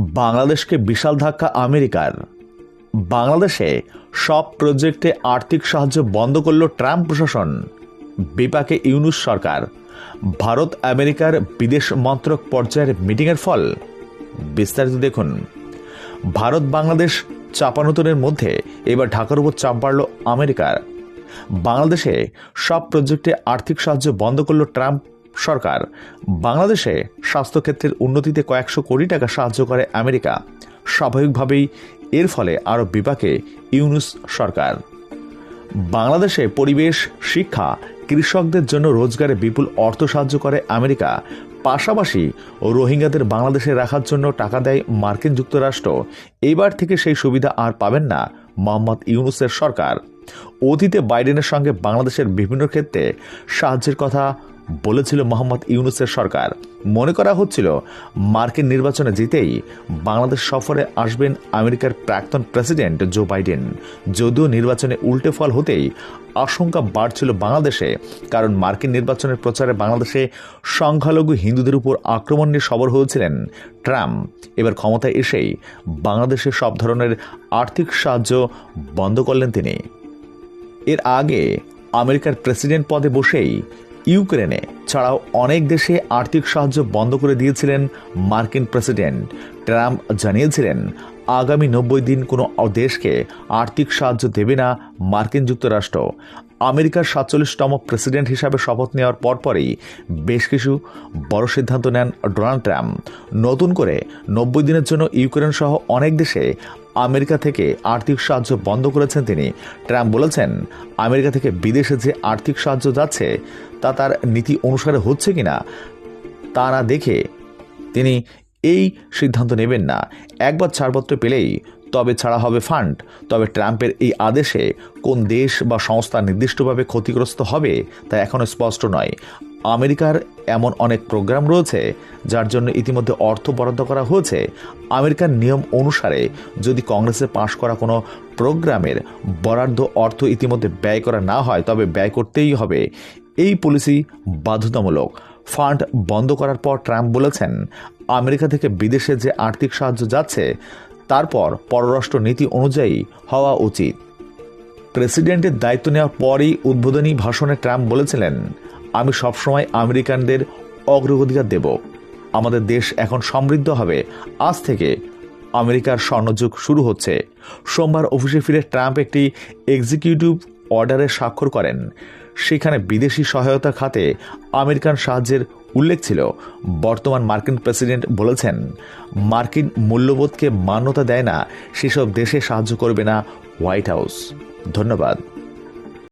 বাংলাদেশকে বিশাল ধাক্কা আমেরিকার। বাংলাদেশে সব প্রজেক্টে আর্থিক সাহায্য বন্ধ করল ট্রাম্প প্রশাসন। বিপাকে ইউনুস সরকার। ভারত আমেরিকার বিদেশ মন্ত্রক পর্যায়ের মিটিংয়ের ফল। বিস্তারিত দেখুন। ভারত বাংলাদেশ চাপানোতনের মধ্যে এবার ঢাকার উপর চাপ বাড়ল আমেরিকার। বাংলাদেশে সব প্রজেক্টে আর্থিক সাহায্য বন্ধ করল ট্রাম্প সরকার। বাংলাদেশে স্বাস্থ্যক্ষেত্রের উন্নতিতে কয়েকশো কোটি টাকা সাহায্য করে আমেরিকা। স্বাভাবিকভাবেই এর ফলে আরও বিপাকে ইউনুস সরকার। বাংলাদেশে পরিবেশ, শিক্ষা, কৃষকদের জন্য রোজগারে বিপুল অর্থ সাহায্য করে আমেরিকা। পাশাপাশি রোহিঙ্গাদের বাংলাদেশে রাখার জন্য টাকা দেয় মার্কিন যুক্তরাষ্ট্র। এবার থেকে সেই সুবিধা আর পাবেন না মোহাম্মদ ইউনুসের সরকার। অতীতে বাইডেনের সঙ্গে বাংলাদেশের বিভিন্ন ক্ষেত্রে সাহায্যের কথা বলেছিল মোহাম্মদ ইউনুসের সরকার। মনে করা হচ্ছিল, মার্কিন নির্বাচনে জিতেই বাংলাদেশ সফরে আসবেন আমেরিকার প্রাক্তন প্রেসিডেন্ট জো বাইডেন। যদিও নির্বাচনে উল্টে ফল হতেই আশঙ্কা বাড়ছিল বাংলাদেশে, কারণ মার্কিন নির্বাচনের প্রচারে বাংলাদেশে সংখ্যালঘু হিন্দুদের উপর আক্রমণ নিয়ে সবর হয়েছিলেন ট্রাম্প। এবার ক্ষমতায় এসেই বাংলাদেশে সব ধরনের আর্থিক সাহায্য বন্ধ করলেন তিনি। এর আগে আমেরিকার প্রেসিডেন্ট পদে বসেই ইউক্রেনে ছাড়াও অনেক দেশে আর্থিক সাহায্য বন্ধ করে দিয়েছিলেন মার্কিন প্রেসিডেন্ট। ট্রাম্প জানিয়েছিলেন, আগামী নব্বই দিন কোনো দেশকে আর্থিক সাহায্য দেবে না মার্কিন যুক্তরাষ্ট্র। আমেরিকার সাতচল্লিশতম প্রেসিডেন্ট হিসাবে শপথ নেওয়ার পরপরই বেশ কিছু বড় সিদ্ধান্ত নেন ডোনাল্ড ট্রাম্প। নতুন করে নব্বই দিনের জন্য ইউক্রেন সহ অনেক দেশে আমেরিকা থেকে আর্থিক সাহায্য বন্ধ করেছেন তিনি। ট্রাম্প বলেছেন, আমেরিকা থেকে বিদেশে যে আর্থিক সাহায্য যাচ্ছে, তা তার নীতি অনুসারে হচ্ছে কিনা, তা না দেখে তিনি এই সিদ্ধান্ত নেবেন না। একবার ছাড়পত্র পেলেই তবে ছাড়া হবে ফান্ড। তবে ট্রাম্পের এই আদেশে কোন দেশ বা সংস্থা নির্দিষ্টভাবে ক্ষতিগ্রস্ত হবে, তা এখনও স্পষ্ট নয়। আমেরিকার এমন অনেক প্রোগ্রাম রয়েছে যার জন্য ইতিমধ্যে অর্থ বরাদ্দ করা হয়েছে। আমেরিকার নিয়ম অনুসারে যদি কংগ্রেসে পাশ করা কোনো প্রোগ্রামের বরাদ্দ অর্থ ইতিমধ্যে ব্যয় করা না হয়, তবে ব্যয় করতেই হবে। এই পলিসি বাধ্যতামূলক। ফান্ড বন্ধ করার পর ট্রাম্প বলেছেন, আমেরিকা থেকে বিদেশে যে আর্থিক সাহায্য যাচ্ছে, তারপর পররাষ্ট্র নীতি অনুযায়ী হওয়া উচিত। প্রেসিডেন্টের দায়িত্ব নেওয়ার পরই উদ্বোধনী ভাষণে ট্রাম্প বলেছিলেন, আমি সবসময় আমেরিকানদের অগ্রগতিকার দেব। আমাদের দেশ এখন সমৃদ্ধ হবে। আজ থেকে আমেরিকার স্বর্ণযুগ শুরু হচ্ছে। সোমবার অফিসে ফিরে ট্রাম্প একটি এক্সিকিউটিভ অর্ডারে স্বাক্ষর করেন। সেখানে বিদেশি সহায়তা খাতে আমেরিকান সাহায্যের উল্লেখ ছিল। বর্তমান মার্কিন প্রেসিডেন্ট বলেছেন, মার্কিন মূল্যবোধকে মান্যতা দেয় না, সেসব দেশে সাহায্য করবে না হোয়াইট হাউস। ধন্যবাদ।